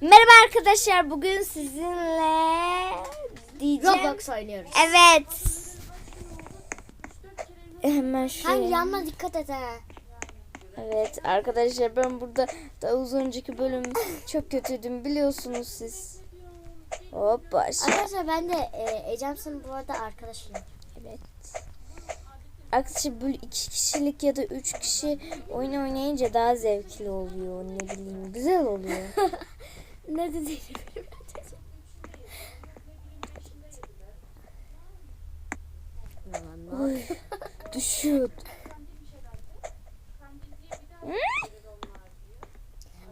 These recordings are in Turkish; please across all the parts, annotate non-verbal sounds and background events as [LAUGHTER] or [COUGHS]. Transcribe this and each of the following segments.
Merhaba arkadaşlar. Bugün sizinle diyeceğim. Roblox oynuyoruz. Evet. Hemen Sen şuraya. yanına dikkat et ha. Evet arkadaşlar ben burada daha az önceki bölüm [LAUGHS] çok kötüydüm biliyorsunuz siz. Hoppa. Arkadaşlar ben de e, Ecem'sin bu arada arkadaşım. Evet. Arkadaşlar böyle iki kişilik ya da üç kişi oyun oynayınca daha zevkli oluyor. Ne bileyim güzel oluyor. [LAUGHS] ne dedi? Oy, düşüyor.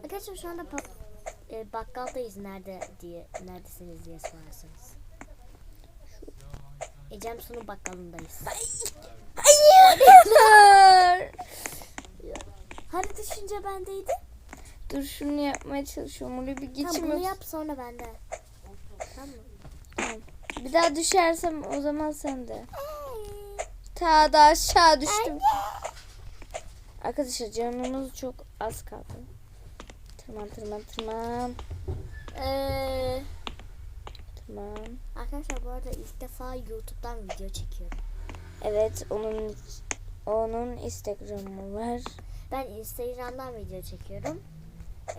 Arkadaşlar şu anda bak, e, bakkaldayız nerede diye neredesiniz diye sorarsanız. Ecem sonu bakkalındayız. Hayır. Hani düşünce bendeydi? Dur şunu yapmaya çalışıyorum. Oraya bir Tamam geçeyim. bunu yap sonra bende. Tamam mı? Bir daha düşersem o zaman sen de. Ta da aşağı düştüm. Arkadaşlar canımız çok az kaldı. Tırman tırman tırman. Ee, Tırman. arkadaşlar bu arada ilk defa YouTube'dan video çekiyorum. Evet onun onun Instagram'ı var. Ben Instagram'dan video çekiyorum.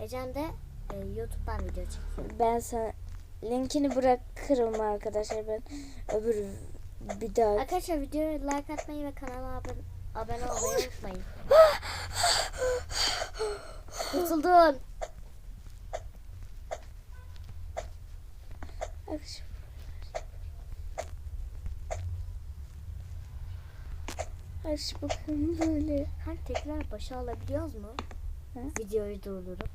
Ecem de e, YouTube'dan video çekiyor. Ben sana linkini bırakırım arkadaşlar ben öbür bir daha. Arkadaşlar videoya like atmayı ve kanala abone, abone olmayı unutmayın. [GASPS] Kurtuldun. Arkadaşlar. Arkadaşlar bakın böyle. Hani tekrar başa alabiliyoruz mu? Hı? Videoyu durdurup.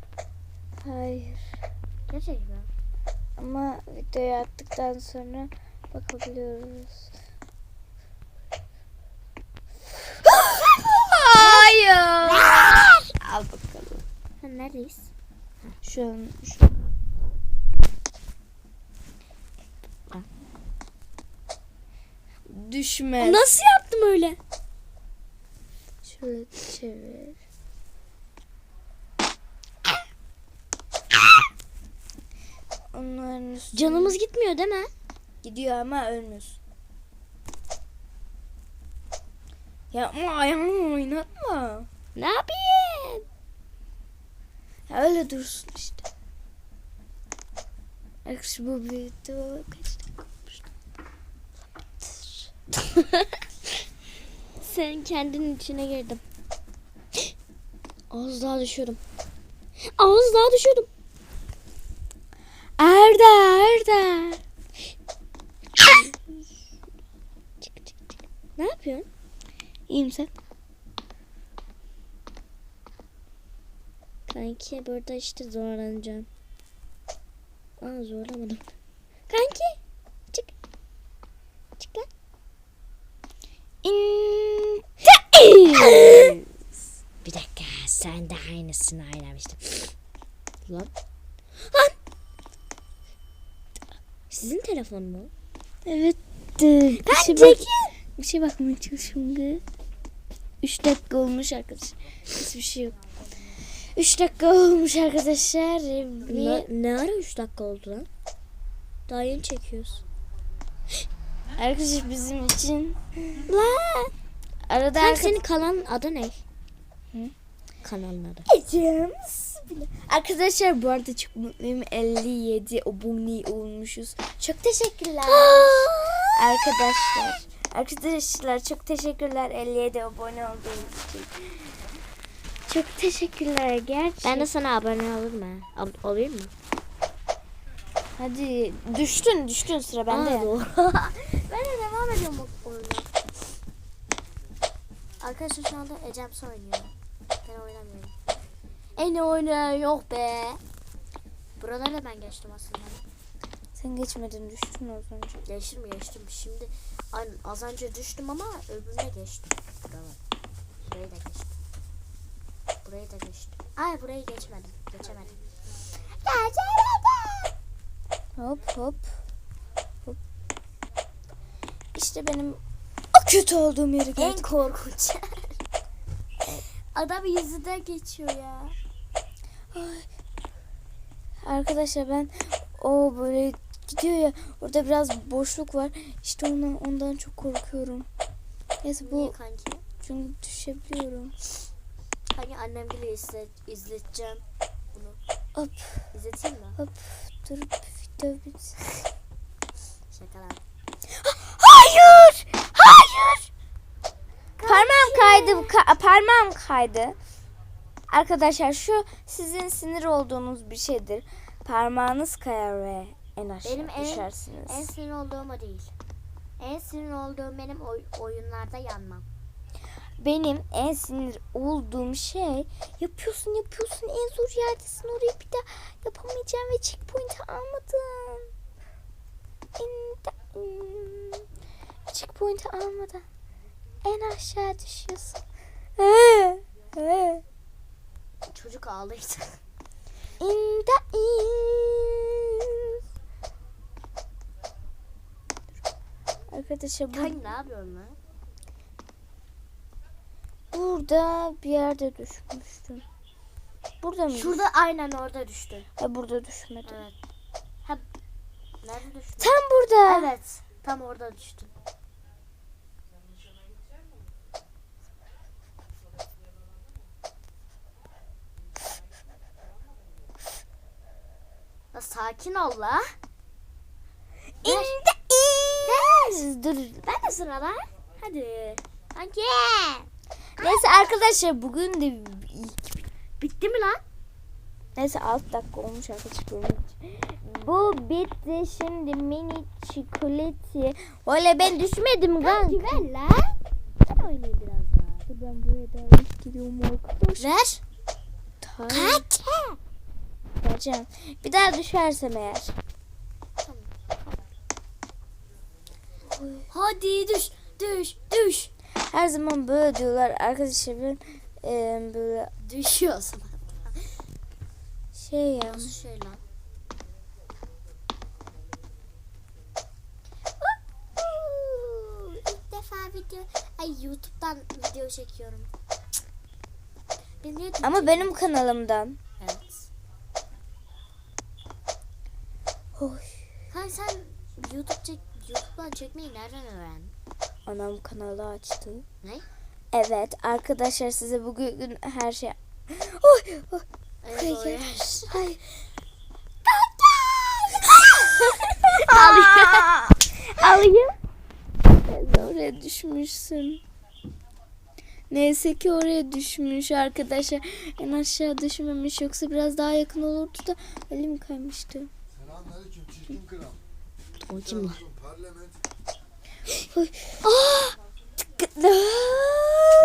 Hayır. Gerçekten. Ama videoyu attıktan sonra bakabiliyoruz. Hayır. Al bakalım. Ha, neredeyiz? Şu an şu. Düşmez. Nasıl yaptım öyle? Şöyle çevir. Onların üstüne Canımız gitmiyor değil mi? gidiyor ama ölmüyorsun. Yapma ayağımı oynatma. Ne yapayım? Ya öyle dursun işte. Arkadaşlar bu video kaç dakika? [LAUGHS] Sen kendinin içine girdim. [GASPS] Az daha düşüyordum. Az daha düşüyordum. Erda Erda. Çık çık çık. Ne yapıyorsun? İyiyim sen. Kanki burada işte zorlanacağım. Aa zorlamadım. Kanki çık. Çık lan. İn. Bir dakika sen de aynısını oynamıştın. Lan. Lan. Sizin telefon mu? Evet. Bir Ben şey, bak, bir şey bakmaya çalışıyorum. 3 dakika olmuş arkadaşlar. Hiçbir şey yok. 3 dakika olmuş arkadaşlar. Ne, ne ara 3 dakika oldu lan? Daha yeni çekiyoruz. Arkadaşlar bizim için La. arada Kanka senin kanalın adı ne? Hı? Kanalın adı. Arkadaşlar bu arada çok mutluyum. 57 abone olmuşuz. Çok teşekkürler. [GASPS] Arkadaşlar. Arkadaşlar çok teşekkürler 57 abone olduğunuz için. Çok teşekkürler gerçekten. Ben de sana abone olur mu? Ab- olayım mı? Hadi düştün düştün sıra bende. Aa, doğru. [LAUGHS] ben de devam ediyorum bu oyuna. Arkadaşlar şu anda Ecem oynuyor. En oynayan yok be. Buraları da ben geçtim aslında. Sen geçmedin düştün az önce. Geçtim geçtim. Şimdi aynen az önce düştüm ama öbürüne geçtim. Buralar. Burayı da geçtim. Burayı da geçtim. Ay burayı geçmedim. Geçemedim. Geçemedim. Hop hop. Hop. İşte benim o kötü olduğum yeri En geldik. korkunç. Adam yüzünden geçiyor ya. Ar- Arkadaşlar ben o böyle gidiyor ya orada biraz boşluk var. İşte ondan, ondan çok korkuyorum. Neyse Niye bu kanki? çünkü düşebiliyorum. Hani annem bile izle, izleteceğim bunu. Hop İzleteyim mi? hop dur video bitsin. Şakalar. Hayır! Hayır! Parmağım kaydı. Ka- parmağım kaydı. Arkadaşlar şu sizin sinir olduğunuz bir şeydir. Parmağınız kayar ve en aşağı Benim en- düşersiniz. En sinir olduğum o değil. En sinir olduğum benim oy- oyunlarda yanmam. Benim en sinir olduğum şey yapıyorsun yapıyorsun en zor yerdesin orayı bir daha yapamayacağım ve checkpoint'i almadın. En checkpoint'i almadan en aşağı düşüyorsun. Ee, ee. Çocuk ağlaydı. In the east. Arkadaşlar bu, Kanki ne yapıyorsun lan? burada bir yerde düşmüştüm. Burada mı? Şurada aynen orada düştü. Ha, burada düşmedim. Evet. Ha, nerede düştü? Tam burada. Evet. Tam orada düştü. Sakin ol la. In the east. Dur. Ben de sırada. Hadi. Kanki. Neyse arkadaşlar bugün de Bitti mi lan? Neyse 6 dakika olmuş arkadaşlar. Bu bitti şimdi mini çikolati. Öyle ben düşmedim kanka. ver la. Ben oynayayım biraz daha. Dur ben buraya daha gidiyorum arkadaşlar. Ver. Kaç. Vereceğim. Bir daha düşersem eğer. Hadi düş. Düş. Düş. Her zaman böyle diyorlar arkadaşlar ben e, böyle Düşüyorsun. şey ya. Nasıl? İlk defa video, ay YouTube'dan video çekiyorum. Ama benim kanalımdan. Evet. Oy. Hani sen YouTube çek, YouTube'dan çekmeyi nereden öğrendin? Anam kanalı açtı. Ne? Evet arkadaşlar size bugün her şey. Oy, oy. Evet, Hayır. Hayır. [LAUGHS] Alayım. Alayım. Oraya düşmüşsün. Neyse ki oraya düşmüş arkadaşlar. En aşağı düşmemiş yoksa biraz daha yakın olurdu da elim kaymıştı. Selamünaleyküm çirkin kral. O kim lan? Parlament. Aa!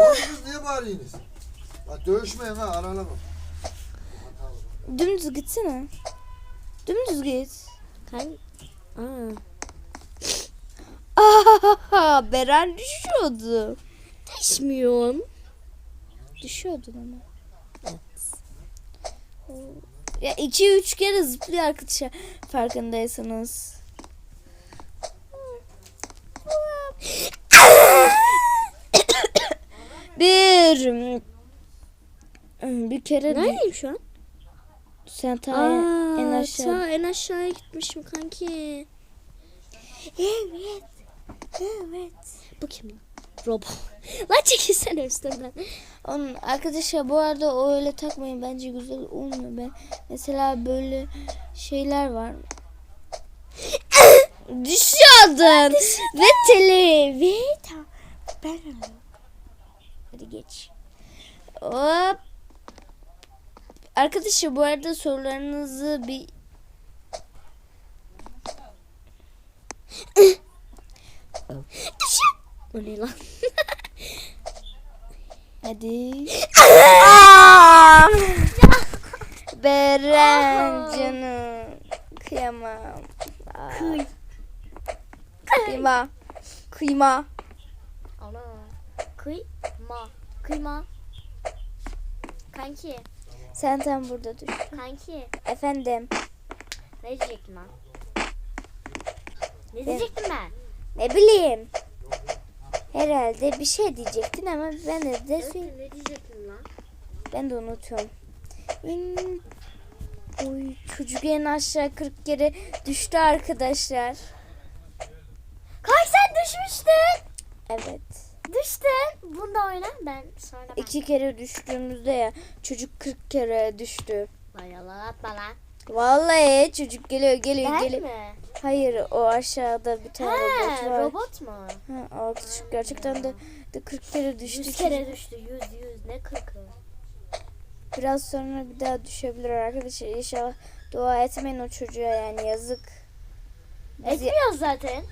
Oğlum niye bağırıyorsunuz? Bak dövüşmeyin ha aralama. Dümdüz gitsene. Dümdüz git. Kan? Aa. [LAUGHS] Aa, Beren düşüyordu. Düşmüyorum. Düşüyordun ama. Ya iki üç kere zıplıyor arkadaşlar farkındaysanız. Bir bir kere de Neredeyim şu an? sen ta Aa, en aşağı. ta en aşağıya gitmişim kanki. Evet. Evet. Bu kim lan? Robo. Lan çekilsene üstümden. Onun arkadaşlar bu arada o öyle takmayın bence güzel olmuyor ben. Mesela böyle şeyler var. [COUGHS] Düşüyordun. Ve tele ve ben Hadi geç. Hop. Arkadaşlar bu arada sorularınızı bir [COUGHS] O ne lan? [LAUGHS] Hadi. [LAUGHS] Beren canım. Kıyamam. Kıy. Kıyma. Kıyma. Ana. Kıyma. Kıyma. Kanki. Sen tam burada düş. Kanki. Efendim. Ne diyecektim lan? Ne diyecektim ben? Ne bileyim. Herhalde bir şey diyecektin ama ben de, de Öykü, ne diyecektim lan? ben de unutuyorum. İn- Oy çocuk en aşağı 40 kere düştü arkadaşlar. Kay sen düşmüştün. Evet. Düştün. Bunda oyna ben sonra ben. İki kere düştüğümüzde ya çocuk 40 kere düştü. Lan yalan atma lan. Vallahi çocuk geliyor geliyor Ben geliyor. mi? Hayır o aşağıda bir tane robot He var. robot mu? Ha, o çocuk gerçekten de, de 40 kere düştü. 100 çocuk. kere düştü. 100 100 ne kırkı? Biraz sonra bir daha düşebilir arkadaşlar. İnşallah dua etmeyin o çocuğa yani yazık. Biz- Etmiyoruz zaten.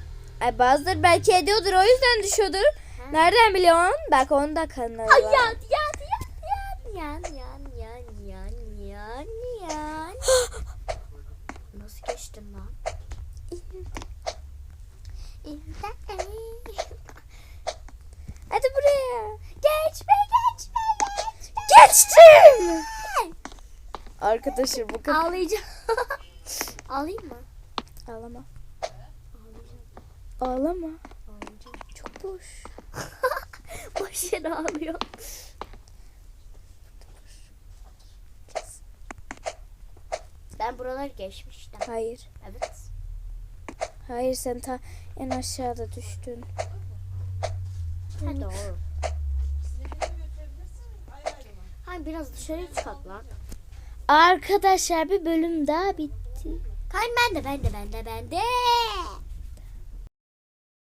Ay bazıları belki ediyordur o yüzden düşüyordur. Nereden biliyorsun? Bak onun da kanalı Ay yan yan yan yan yan yan yan yan yan. [GASPS] Nasıl geçtin lan? Hadi buraya. Geçme geçme geçme. Geçtim. Arkadaşlar bakın. Ağlayacağım. [LAUGHS] Ağlayayım mı? Ağlama. Ağlayacağım. Ağlama. Ağlayacağım. Çok boş. [LAUGHS] Boş yere ağlıyor. Ben buraları geçmiştim. Hayır. Evet. Hayır sen ta en aşağıda düştün. Ha doğru. Hayır biraz dışarı çıkart lan. Arkadaşlar bir bölüm daha bitti. Kayın ben de ben de ben de ben de.